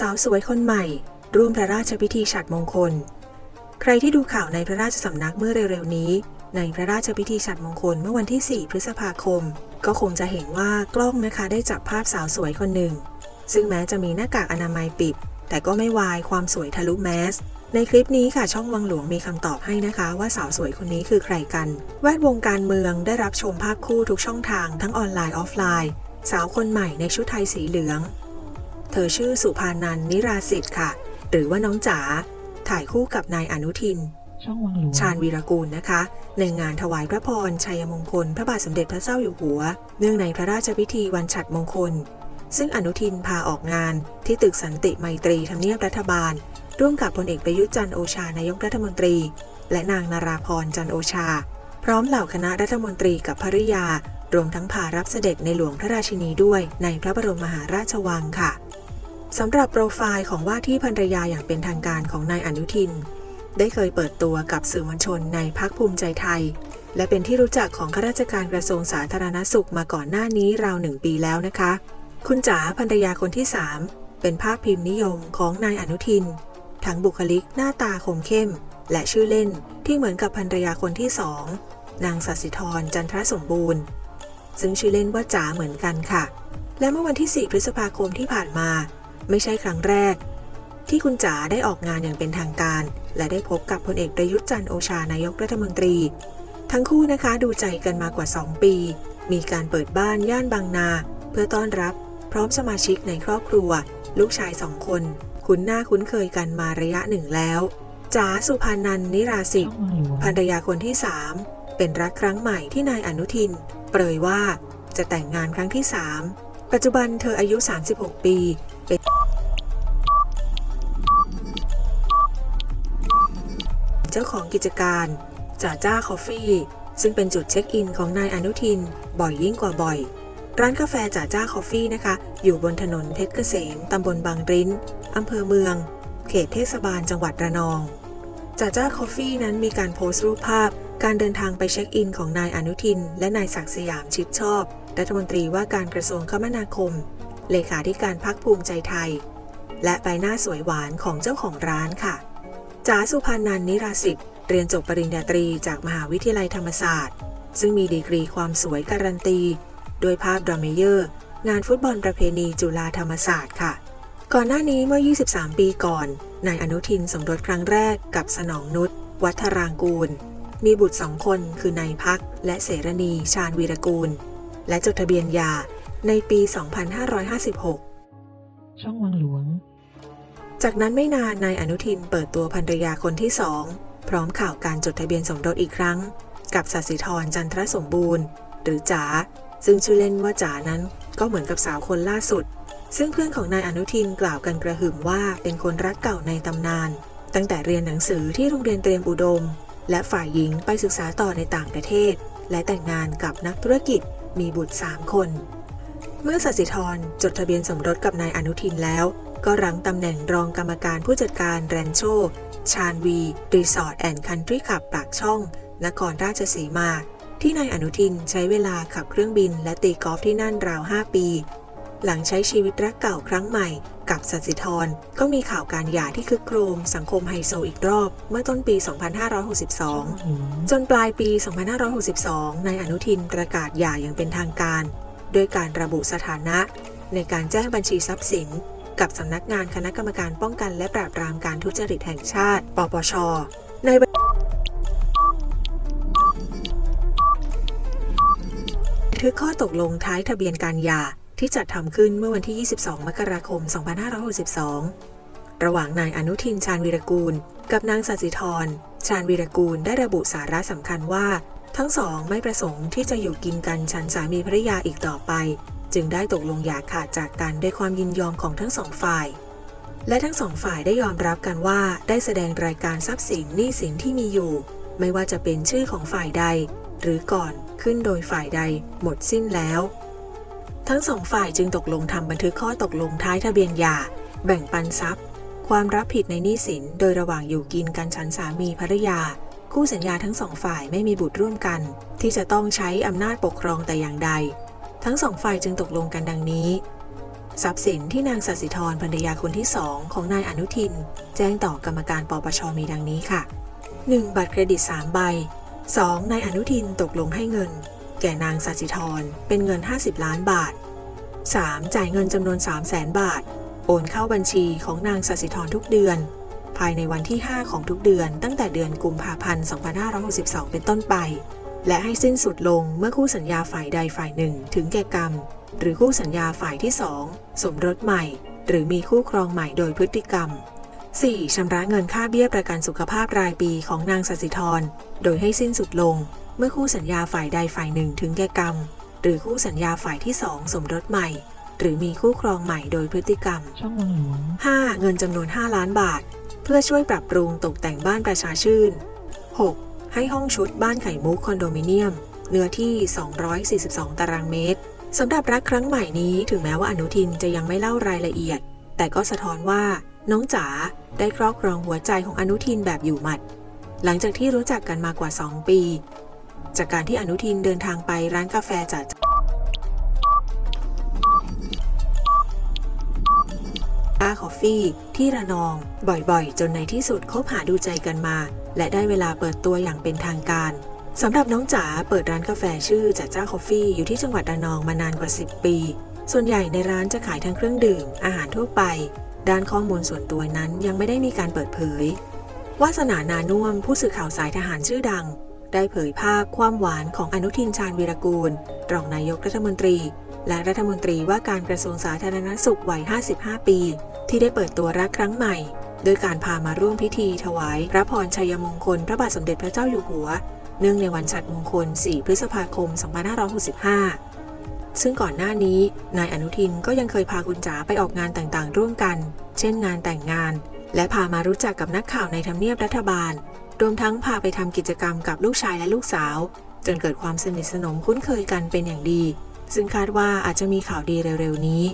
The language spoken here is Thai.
สาวสวยคนใหม่ ร่วมพระราชพิธีฉัตรมงคล ใครที่ดูข่าวในพระราชสำนักเมื่อเร็วๆนี้ ในพระราชพิธีฉัตรมงคลเมื่อวันที่ 4 พฤษภาคม ก็คงจะเห็นว่ากล้องนะคะได้จับภาพสาวสวยคนหนึ่ง ซึ่งแม้จะมีหน้ากากอนามัยปิด แต่ก็ไม่วายความสวยทะลุแมสในคลิปนี้ค่ะช่องวังหลวงมีคำตอบให้นะคะว่าสาวสวยคนนี้คือใครกัน แวดวงการเมืองได้รับชมภาพคู่ทุกช่องทางทั้งออนไลน์ออฟไลน์ สาวคนใหม่ในชุดไทยสีเหลือง เธอชื่อสุภานันท์นิราสิทธิ์ค่ะ หรือว่าน้องจ๋า ถ่ายคู่กับนายอนุทิน ช่องวังหลวงชาญวีรกูลนะคะ ในงานถวายพระพร ชัยมงคล พระบาทสมเด็จพระเจ้าอยู่หัว เนื่องในพระราชพิธีวันฉัตรมงคล ซึ่งอนุทินพาออกงานที่ตึกสันติไมตรีทำเนียบรัฐบาล ร่วมกับพลเอกประยุทธ์จันทร์โอชานายกรัฐมนตรี และนางนาราพรจันทร์โอชา พร้อมเหล่าคณะรัฐมนตรีกับภริยารวมทั้งพารับเสด็จในหลวงพระราชินีด้วยในพระบรมมหาราชวังค่ะ สำหรับโปรไฟล์ของว่าที่ภรรยาอย่างเป็นทางการของนายอนุทิน ได้เคยเปิดตัวกับสื่อมวลชนในพักภูมิใจไทย และเป็นที่รู้จักของข้าราชการกระทรวงสาธารณสุขมาก่อนหน้านี้ราวหนึ่งปีแล้วนะคะ คุณจ๋าภรรยาคนที่ 3 เป็นภาพพิมพ์นิยมของนายอนุทิน ทั้งบุคลิกหน้าตาคมเข้ม และชื่อเล่นที่เหมือนกับภรรยาคนที่สองนางสัสิธรจันทรสมบูรณ์ ซึ่งชื่อเล่นว่าจ๋าเหมือนกันค่ะ และเมื่อวันที่ 4 พฤษภาคมที่ผ่านมา ไม่ใช่ครั้งแรก ที่คุณจ๋าได้ออกงานอย่างเป็นทางการ และได้พบกับพลเอกประยุทธ์จันทร์โอชานายกรัฐมนตรี ทั้งคู่นะคะดูใจกันมากว่า 2 ปี มีการเปิดบ้านย่านบางนา เพื่อต้อนรับ พร้อมสมาชิกในครอบครัว ลูกชายสองคน คุ้นหน้าคุ้นเคยกันมาระยะหนึ่งแล้วจ๋าสุภานันนิราสิช่ทองธิ์วังหลวงภรรยาคนที่3เป็นรักครั้งใหม่ที่นายอนุทิน เปรยว่าจะแต่งงานครั้งที่3ปัจจุบันเธออายุ 36 ปี เจ้าของกิจการจ่าจ้าคอฟฟี่ ซึ่งเป็นจุดเช็คอินของนายอนุทิน บ่อยยิ่งกว่าบ่อย ร้านกาแฟจ่าจ้าคอฟฟี่นะคะ อยู่บนถนนเพชรเกษมตำบลบางริ้นอำเภอเมือง เขตเทศบาลจังหวัดระนองจ่าจ้าคอฟฟี่นั้นมีการโพสต์รูปภาพ การเดินทางไปเช็คอินของนายอนุทิน และนายศักดิ์สยามชิดชอบ รัฐมนตรีว่าการกระทรวงคมนาคม เลขาธิการพักภูมิใจไทย และใบหน้าสวยหวานของเจ้าของร้านค่ะ จ๋าสุพานันนิราสิทธิ์เรียนจบปริญญาตรีจากมหาวิทยาลัยธรรมศาสตร์ ซึ่งมีดีกรีความสวยการันตี โดยภาพดรามเยอร์ งานฟุตบอลประเพณีจุฬาธรรมศาสตร์ค่ะ ก่อนหน้านี้เมื่อ 23 ปีก่อนนายอนุทินสมรสครั้งแรกกับสนองนุชวัฒรางกูล มีบุตรสองคนคือนายพัก และเสรณีชาญวีรกูล และจดทะเบียนยาในปี 2556 ช่องวังหลวง จากนั้นไม่นานนายอนุทินเปิดตัวภรรยาคนที่สองพร้อมข่าวการจดทะเบียนสมรสอีกครั้ง กับสัสิธรจันทรสมบูรณ์ หรือจ๋าซึ่งชื่อเล่นว่าจ๋านั้นก็เหมือนกับสาวคนล่าสุด ซึ่งเพื่อนของนายอนุทินกล่าวกันกระหึ่มว่าเป็นคนรักเก่าในตำนาน ตั้งแต่เรียนหนังสือที่โรงเรียนเตรียมอุดม และฝ่ายหญิงไปศึกษาต่อในต่างประเทศ และแต่งงานกับนักธุรกิจมีบุตร 3 คน เมื่อสัสิธรจดทะเบียนสมรสกับนายอนุทินแล้ว ก็รั้งตำแหน่งรองกรรมการผู้จัดการแรนโชชาญวี รีสอร์ทแอนด์คันทรีขับปากช่อง นครราชสีมา ที่นายอนุทินใช้เวลาขับเครื่องบินและตีกอล์ฟที่นั่นราว 5 ปี หลังใช้ชีวิตรักเก่าครั้งใหม่ กับสัสิธรก็มีข่าวการหย่าที่คึกโครม สังคมไฮโซอีกรอบ เมื่อต้นปีช่องวังหลวง2562 จนปลายปี 2562นายอนุทินประกาศหย่าอย่างเป็นทางการด้วยการระบุสถานะ ในการแจ้งบัญชีทรัพย์สิน กับสำนักงานคณะกรรมการป้องกันและปราบปรามการทุจริตแห่งชาติ ปปชในบันทึกข้อตกลงท้ายทะเบียนการหย่าที่จัดทำขึ้นเมื่อวันที่ 22 มกราคม 2562 ระหว่างนายอนุทินชาญวีรกูล กับนางสัสิธร ชาญวีรกูลได้ระบุสาระสำคัญว่า ทั้งสองไม่ประสงค์ที่จะอยู่กินกันฉันสามีภรรยาอีกต่อไป จึงได้ตกลงหย่าขาดจากกันด้วยความยินยอมของทั้งสองฝ่าย และทั้งสองฝ่ายได้ยอมรับกันว่าได้แสดงรายการทรัพย์สินหนี้สินที่มีอยู่ ไม่ว่าจะเป็นชื่อของฝ่ายใด หรือก่อนขึ้นโดยฝ่ายใด หมดสิ้นแล้ว ทั้งสองฝ่ายจึงตกลงทำบันทึกข้อตกลงท้ายทะเบียนหย่า แบ่งปันทรัพย์ ความรับผิดในหนี้สิน โดยระหว่างอยู่กินกันฉันสามีภรรยาคู่สัญญาทั้งสองฝ่ายไม่มีบุตรร่วมกัน ที่จะต้องใช้อำนาจปกครองแต่อย่างใด ทั้งสองฝ่ายจึงตกลงกันดังนี้ ทรัพย์สินที่นางสัสิธรภรรยาคนที่สองของนายอนุทิน แจ้งต่อกรรมการปปชมีดังนี้ค่ะ 1. บัตรเครดิต 3 ใบ 2. นายอนุทินตกลงให้เงิน แก่นางสัสิธรเป็นเงิน 50 ล้านบาท 3. จ่ายเงินจำนวน 3 0 0แสนบาท โอนเข้าบัญชีของนางสัสิธรทุกเดือน ภายในวันที่ 5 ของทุกเดือนตั้งแต่เดือนกุมภาพันธ์ 2562 เป็นต้นไป และให้สิ้นสุดลงเมื่อคู่สัญญาฝ่ายใดฝ่ายหนึ่ง ถึงแก่กรรม หรือคู่สัญญาฝ่ายที่2สมรสใหม่ หรือมีคู่ครองใหม่โดยพฤติกรรม 4. ชำระเงินค่าเบี้ยประกันสุขภาพรายปีของนางสัสิธร โดยให้สิ้นสุดลง เมื่อคู่สัญญาฝ่ายใดฝ่ายหนึ่งถึงแก่กรรม หรือคู่สัญญาฝ่ายที่2สมรสใหม่ หรือมีคู่ครองใหม่โดยพฤติกรรม ช่องวังหลวง 5. เงินจำนวน 5 ล้านบาท เพื่อช่วยปรับปรุงตกแต่งบ้านประชาชื่น 6. ให้ห้องชุดบ้านไข่มุกคอนโดมิเนียม เนื้อที่ 242 ตารางเมตรสำหรับรักครั้งใหม่นี้ถึงแม้ว่าอนุทินจะยังไม่เล่ารายละเอียด แต่ก็สะท้อนว่า น้องจ๋าได้ครอบครองหัวใจของอนุทินแบบอยู่หมัด หลังจากที่รู้จักกันมากว่า 2 ปี จากการที่อนุทินเดินทางไปร้านกาแฟจ๋า คอฟฟี่ ที่ระนอง บ่อยๆ จนในที่สุดคบหาดูใจกันมา และได้เวลาเปิดตัวอย่างเป็นทางการสำหรับน้องจ๋าเปิดร้านกาแฟชื่อจ่าจ้าคอฟฟี่อยู่ที่จังหวัดระนองมานานกว่า 10 ปี ส่วนใหญ่ในร้านจะขายทั้งเครื่องดื่ม อาหารทั่วไป ด้านข้อมูลส่วนตัวนั้นยังไม่ได้มีการเปิดเผยวาสนานานุ่มผู้สื่อข่าวสายทหารชื่อดัง ได้เผยภาพความหวานของอนุทินชาญวีรกูลรองนายกรัฐมนตรี และรัฐมนตรีว่าการกระทรวงสาธารณสุขวัย 55 ปี ที่ได้เปิดตัวรักครั้งใหม่ โดยการพามาร่วมพิธีถวาย พระพรชัยมงคล พระบาทสมเด็จพระเจ้าอยู่หัว เนื่องในวันฉัตรมงคล 4 พฤษภาคม 2565 ซึ่งก่อนหน้านี้ นายอนุทินก็ยังเคยพาคุณจ๋าไปออกงานต่างๆ ร่วมกัน เช่นงานแต่งงาน และพามารู้จักกับนักข่าวในทำเนียบรัฐบาล รวมทั้งพาไปทำกิจกรรมกับลูกชายและลูกสาว จนเกิดความสนิทสนมคุ้นเคยกันเป็นอย่างดี ซึ่งคาดว่าอาจจะมีข่าวดีเร็วๆนี้